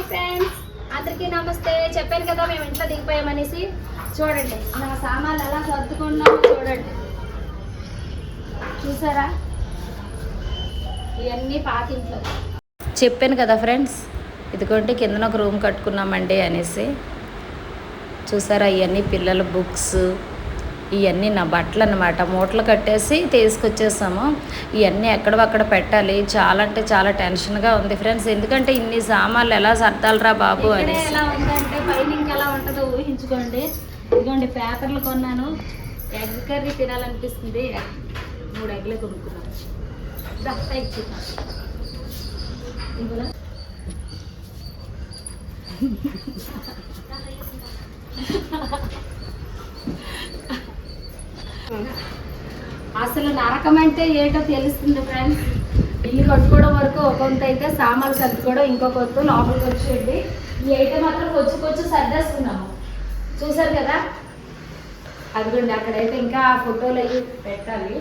Hi friends. అందరికీ నమస్తే. చెప్పాను కదా మేము ఇంట్లో దిగిపోయామనేసి. చూడండి నా సామాన్లు ఎలా సర్దుకున్నామో చూడండి. చూసారా? ఇవన్నీ పాత ఇంట్లో. చెప్పాను కదా ఫ్రెండ్స్ ఇదిగోండి కిందన ఒక రూమ్ కట్టుకున్నామండి అనేసి. చూసారా ఇవన్నీ పిల్లల బుక్స్ ఇవన్నీ నా బట్టలు అనమాట మూటలు కట్టేసి తీసుకొచ్చేసాము. ఇవన్నీ ఎక్కడవక్కడ పెట్టాలి. చాలా అంటే చాలా టెన్షన్గా ఉంది ఫ్రెండ్స్. ఎందుకంటే ఇన్ని సామాన్లు ఎలా సర్దాలరా బాబు అని ఎలా ఉందంటే పైన ఉంటుందో ఊహించుకోండి. ఇదిగోండి పేపర్లు కొన్నాను. ఎగ్ కర్రీ తినాలనిపిస్తుంది. మూడు ఎగ్లే కొనుక్కున్నాను. Egg chicken. ఇందులో అసలు నరకం అంటే ఏంటో తెలుస్తుంది ఫ్రెండ్స్ ఇల్లు కట్టుకోవడం వరకు ఒక వంతు అయితే సామాన్లు సర్దుకోవడం ఇంకొక వంతు లోపలికి వచ్చేయండి ఈ అయితే మాత్రం కొంచెం కొచ్చి సర్దేస్తున్నాము చూసారు కదా? అదిగోండి అక్కడైతే ఇంకా ఫోటోలు అవి పెట్టాలి.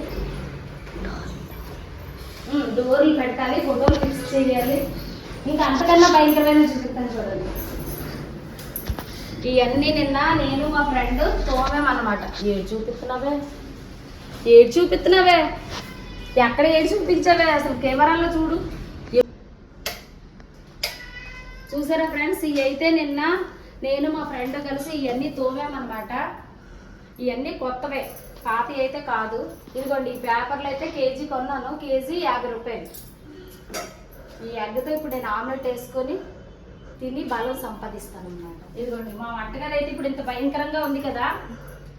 డోర్లు పెట్టాలి ఫోటోలు ఫిక్స్ చేయాలి. ఇంకా అంతకన్నా భయంకరమైన చూపిస్తాను చూడండి. ఇవన్నీ నిన్న నేను మా ఫ్రెండ్ తోమేమన్నమాట. ఇవి చూపిస్తున్నావే? ఏడు చూపిస్తున్నావే? ఎక్కడ ఏడు చూపించావే? అసలు కెమెరాలో చూడు. చూసారా ఫ్రెండ్స్? ఇవి అయితే నిన్న నేను మా ఫ్రెండ్ కలిసి ఇవన్నీ తోమామన్నమాట ఇవన్నీ కొత్తవే. పాత అయితే కాదు. ఇదిగోండి ఈ పేపర్లు అయితే కేజీ కొన్నాను. కేజీ యాభై రూపాయలు. ఈ ఎగ్గతో ఇప్పుడు నేను ఆమ్లెట్ వేసుకొని తిని బలం సంపాదిస్తాను అన్నమాట ఇదిగోండి మా వంటగది అయితే ఇప్పుడు ఇంత భయంకరంగా ఉంది కదా.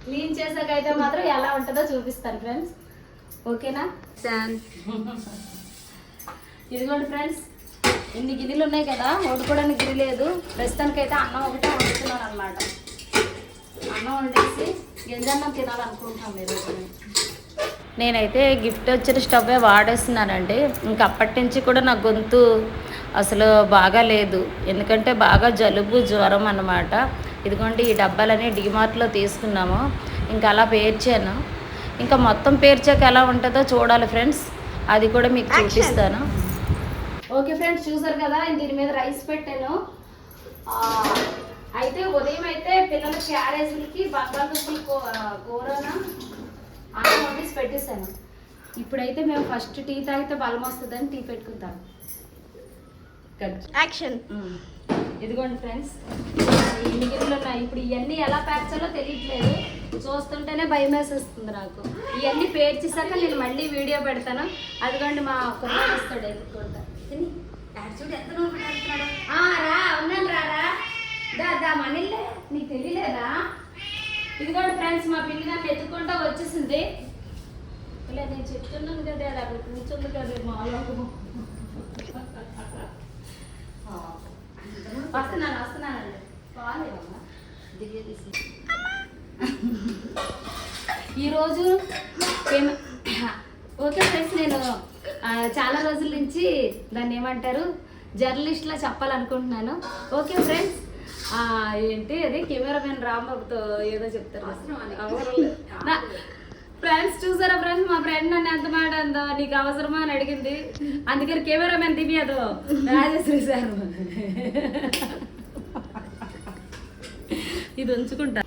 క్లీన్ చేసాక అయితే మాత్రం ఎలా ఉంటుందో చూపిస్తాను ఫ్రెండ్స్ ఓకేనా? ఇదిగోండి ఫ్రెండ్స్ ఇన్ని గిన్నెలు ఉన్నాయి కదా వండుకోవడానికి గిన్నె లేదు. ప్రస్తుతానికైతే అన్నం ఒకటే వండుతున్నాను అనమాట అన్నం వండేసి గింజన్నం తినాలనుకుంటున్నాం ఈరోజు నేనైతే గిఫ్ట్ వచ్చిన స్టవ్వే వాడేస్తున్నానండి. ఇంక అప్పటి నుంచి కూడా నా గొంతు అసలు బాగా లేదు ఎందుకంటే బాగా జలుబు జ్వరం అన్నమాట. ఇదిగోండి ఈ డబ్బాలని డిమార్ట్లో తీసుకున్నాము. ఇంకా అలా పేర్చాను. ఇంకా మొత్తం పేర్చాక ఎలా ఉంటుందో చూడాలి ఫ్రెండ్స్. అది కూడా మీకు చూపిస్తాను. ఓకే ఫ్రెండ్స్ చూసారు కదా దీని మీద రైస్ పెట్టాను. అయితే ఉదయం అయితే పిల్లల క్యారేజీలకి బంగాళదుంపల కూరన వండేసి పెట్టేశాను. ఇప్పుడైతే మేము ఫస్ట్ టీ తాగితే బలం వస్తుందని టీ పెట్టుకుంటాం. యాక్షన్. ఇదిగోండి ఫ్రెండ్స్. ఇన్ని గిన్నెలు ఉన్నాయి ఇప్పుడు ఇవన్నీ ఎలా పేర్చాలో తెలియట్లేదు. చూస్తుంటేనే భయం వేసేస్తుంది నాకు. ఇవన్నీ పేర్చేసాక నేను మళ్ళీ వీడియో పెడతాను. అదిగోండి మా కుర్రాడు వస్తాడు. ఎదుర్కొంటా చూడు ఎంత రా ఉన్నాను దా దా మనీలే నీకు తెలియలేదా? ఇదిగోండి ఫ్రెండ్స్ మా పిల్లి నన్ను ఎత్తుకుంటా వచ్చేసింది. ఇలా నేను చెప్తున్నాను కదా అది అక్కడ కూర్చుంది కదా మాలో. వస్తున్నాను వస్తున్నానండి. ఈరోజు ఓకే ఫ్రెండ్స్ నేను చాలా రోజుల నుంచి దాన్ని ఏమంటారు జర్నలిస్ట్లా చెప్పాలనుకుంటున్నాను. ఓకే ఫ్రెండ్స్ ఏంటి అది కెమెరామెన్ రాంబాబుతో ఏదో చెప్తారు ఫ్రెండ్స్ చూసారా ఫ్రెండ్స్ మా ఫ్రెండ్ నన్ను ఎంత మాట అందో నీకు అవసరమా అని అడిగింది. అందుకని కెమెరామెన్ దివ్యదు రాజశ్రీ సార్. ఇది ఉంచుకుంటా.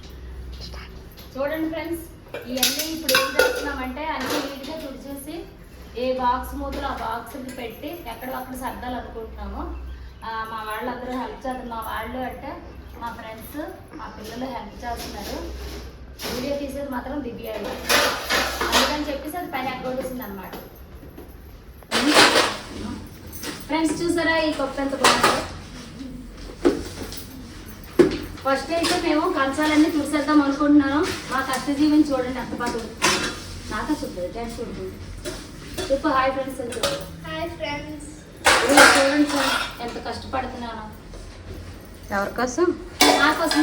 చూడండి ఫ్రెండ్స్ ఇవన్నీ ఇప్పుడు ఏం చేస్తున్నామంటే అన్ని నీట్గా తుడిచేసి ఏ బాక్స్ మూతలు ఆ బాక్స్ పెట్టి ఎక్కడ అక్కడ సర్దాలి అనుకుంటున్నాము. ఆ, మా వాళ్ళందరూ హెల్ప్ చేస్తారు మా వాళ్ళు అంటే మా ఫ్రెండ్స్ మా పిల్లలు హెల్ప్ చేస్తున్నారు. వీడియో తీసేది మాత్రం దివ్య అందుకని చెప్పేసి అది పైన ఎగ్గొట్టేసింది అనమాట ఫ్రెండ్స్ చూసారా ఈ కొత్త ఎంత బాగుంది? ఫస్ట్ అయితే మేము కంచాలన్నీ తుడిసేద్దాం అనుకుంటున్నాను. మా కష్టజీవిని చూడండి ఎంత బాగా నాకా చూడలేదు డాన్స్ చూడండి చెప్పు హాయ్ ఫ్రెండ్స్ హాయ్ ఫ్రెండ్స్ చూడండి సార్ ఎంత కష్టపడుతున్నాను. ఎవరి కోసం? నా కోసం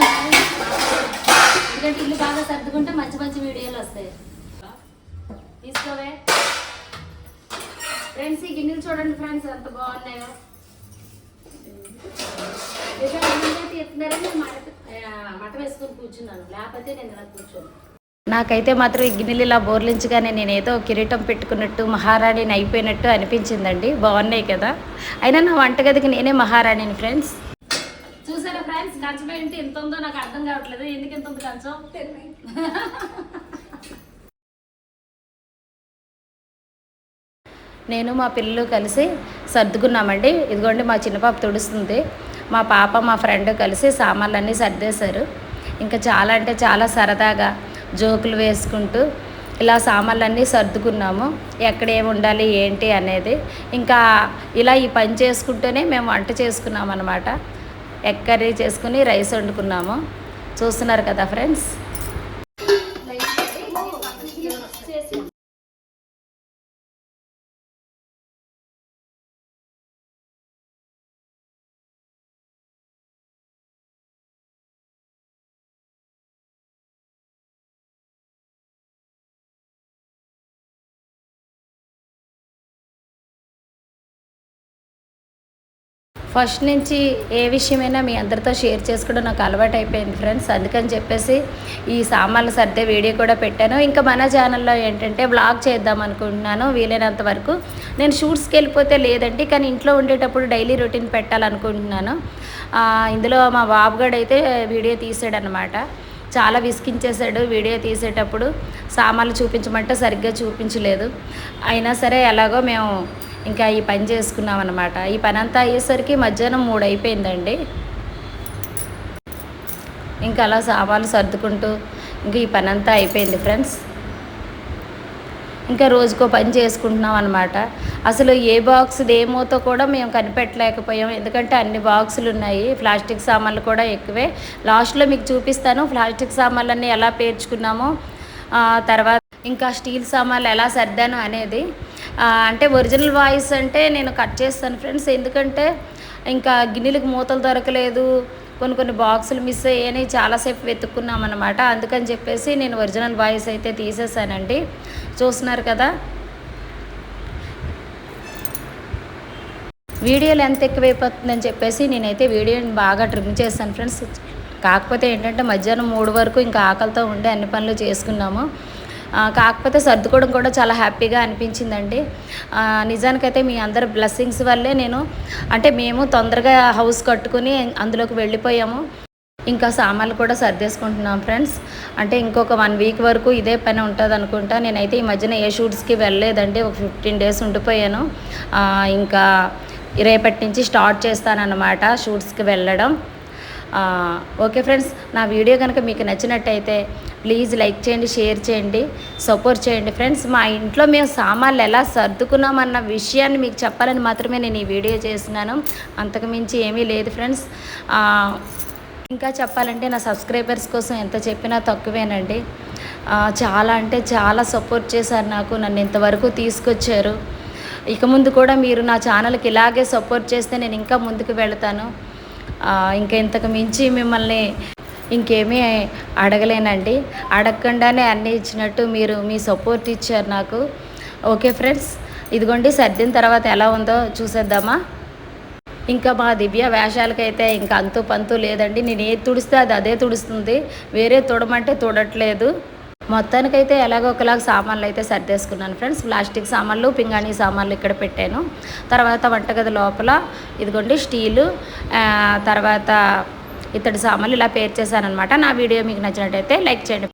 ఎందుకంటే ఇల్లు బాగా సర్దుకుంటే మంచి మంచి వీడియోలు వస్తాయి. తీసుకోవే. ఫ్రెండ్స్ ఈ గిన్నెలు చూడండి ఫ్రెండ్స్ ఎంత బాగున్నాయో. నిజంగా మట వేసుకొని కూర్చున్నాను. లేకపోతే నేను ఇలా కూర్చోను. నాకైతే మాత్రం ఈ గిన్నెలు ఇలా బోర్లించగానే నేనేదో కిరీటం పెట్టుకున్నట్టు మహారాణిని అయిపోయినట్టు అనిపించిందండి. బాగున్నాయి కదా. అయినా నా వంటగదికి నేనే మహారాణిని ఫ్రెండ్స్ చూసారా ఫ్రెండ్స్? కంచం ఏంటి ఎంత ఉందో నాకు అర్థం కావట్లేదు. ఎందుకు ఎంత ఉంది కంచం నేను మా పిల్లలు కలిసి సర్దుకున్నామండి. ఇదిగోండి మా చిన్న పాప తుడుస్తుంది. మా పాప మా ఫ్రెండ్ కలిసి సామాన్లన్నీ సర్దేశారు. ఇంకా చాలా అంటే చాలా సరదాగా జోకులు వేసుకుంటూ ఇలా సామాన్లన్నీ సర్దుకున్నాము. ఎక్కడ ఏమి ఉండాలి ఏంటి అనేది. ఇంకా ఇలా ఈ పని చేసుకుంటూనే మేము వంట చేసుకున్నాం అనమాట ఎగ్ కర్రీ చేసుకుని రైస్ వండుకున్నాము. చూస్తున్నారు కదా ఫ్రెండ్స్? ఫస్ట్ నుంచి ఏ విషయమైనా మీ అందరితో షేర్ చేసుకోవడం నాకు అలవాటు అయిపోయింది ఫ్రెండ్స్. అందుకని చెప్పేసి ఈ సామాన్లు సర్దే వీడియో కూడా పెట్టాను. ఇంకా మన ఛానల్లో ఏంటంటే బ్లాగ్ చేద్దాం అనుకుంటున్నాను వీలైనంత వరకు. నేను షూట్స్కి వెళ్ళిపోతే లేదండి కానీ ఇంట్లో ఉండేటప్పుడు డైలీ రొటీన్ పెట్టాలనుకుంటున్నాను. ఇందులో మా బాబుగాడు అయితే వీడియో తీసాడనమాట చాలా విసికించేశాడు వీడియో తీసేటప్పుడు. సామాన్లు చూపించమంటే సరిగ్గా చూపించలేదు. అయినా సరే ఎలాగో మేము ఇంకా ఈ పని చేసుకున్నాం అనమాట ఈ పని అంతా అయ్యేసరికి మధ్యాహ్నం మూడు అయిపోయిందండి ఇంకా అలా సామాన్లు సర్దుకుంటూ ఇంకా ఈ పని అంతా అయిపోయింది ఫ్రెండ్స్. ఇంకా రోజుకో పని చేసుకుంటున్నాం అనమాట అసలు ఏ బాక్స్ ఏమోతో కూడా మేము కనిపెట్టలేకపోయాం. ఎందుకంటే అన్ని బాక్సులు ఉన్నాయి. ప్లాస్టిక్ సామాన్లు కూడా ఎక్కువే. లాస్ట్లో మీకు చూపిస్తాను ప్లాస్టిక్ సామాన్లన్నీ ఎలా పేర్చుకున్నామో. తర్వాత ఇంకా స్టీల్ సామాన్లు ఎలా సర్దాను అనేది అంటే ఒరిజినల్ వాయిస్ అంటే నేను కట్ చేస్తాను ఫ్రెండ్స్. ఎందుకంటే ఇంకా గిన్నెలకు మూతలు దొరకలేదు కొన్ని కొన్ని బాక్సులు మిస్ అయ్యాయని చాలాసేపు వెతుక్కున్నాం అనమాట అందుకని చెప్పేసి నేను ఒరిజినల్ వాయిస్ అయితే తీసేసానండి. చూస్తున్నారు కదా? వీడియోలు ఎంత ఎక్కువైపోతుందని చెప్పేసి నేనైతే వీడియోని బాగా ట్రిమ్ చేశాను ఫ్రెండ్స్. కాకపోతే ఏంటంటే మధ్యాహ్నం మూడు వరకు ఇంకా ఆకలితో ఉండి అన్ని పనులు చేసుకున్నాము. కాకపోతే సర్దుకోవడం కూడా చాలా హ్యాపీగా అనిపించిందండి. నిజానికైతే మీ అందరి బ్లెస్సింగ్స్ వల్లే నేను అంటే మేము తొందరగా హౌస్ కట్టుకుని అందులోకి వెళ్ళిపోయాము. ఇంకా సామాన్లు కూడా సర్దేసుకుంటున్నాం ఫ్రెండ్స్. అంటే ఇంకొక వన్ వీక్ వరకు ఇదే పని ఉంటుంది అనుకుంటా. నేనైతే ఈ మధ్యన ఏ షూట్స్కి వెళ్ళలేదండి. ఒక ఫిఫ్టీన్ డేస్ ఉండిపోయాను. ఇంకా రేపటి నుంచి స్టార్ట్ చేస్తానన్నమాట షూట్స్కి వెళ్ళడం. Okay friends. నా వీడియో కనుక మీకు నచ్చినట్టయితే ప్లీజ్ లైక్ చేయండి షేర్ చేయండి సపోర్ట్ చేయండి. ఫ్రెండ్స్ మా ఇంట్లో మేము సామాన్లు ఎలా సర్దుకున్నామన్న విషయాన్ని మీకు చెప్పాలని మాత్రమే నేను ఈ వీడియో చేస్తున్నాను. అంతకుమించి ఏమీ లేదు ఫ్రెండ్స్. ఇంకా చెప్పాలంటే నా సబ్స్క్రైబర్స్ కోసం ఎంత చెప్పినా తక్కువేనండి. చాలా అంటే చాలా సపోర్ట్ చేశారు నాకు. నన్ను ఇంతవరకు తీసుకొచ్చారు. ఇక ముందు కూడా మీరు నా ఛానల్కి ఇలాగే సపోర్ట్ చేస్తే నేను ఇంకా ముందుకు వెళ్తాను. ఇంకా ఇంతకు మించి మిమ్మల్ని ఇంకేమీ అడగలేనండి. అడగకుండానే అన్నీ ఇచ్చినట్టు మీరు మీ సపోర్ట్ ఇచ్చారు నాకు. ఓకే ఫ్రెండ్స్ ఇదిగోండి సర్దిన తర్వాత ఎలా ఉందో చూసేద్దామా? ఇంకా మా దివ్య వేషాలకైతే ఇంకా అంతు పంతు లేదండి. నేను ఏది తుడిస్తే అది అదే తుడుస్తుంది. వేరే తుడమంటే తుడట్లేదు. మొత్తానికైతే ఎలాగో ఒకలాగా సామాన్లు అయితే సర్దేసుకున్నాను ఫ్రెండ్స్. ప్లాస్టిక్ సామాన్లు పింగాణి సామాన్లు ఇక్కడ పెట్టాను. తర్వాత వంటగది లోపల ఇదిగోండి స్టీలు తర్వాత ఇతడు సామాన్లు ఇలా పేర్చేసాను అనమాట నా వీడియో మీకు నచ్చినట్టయితే లైక్ చేయండి.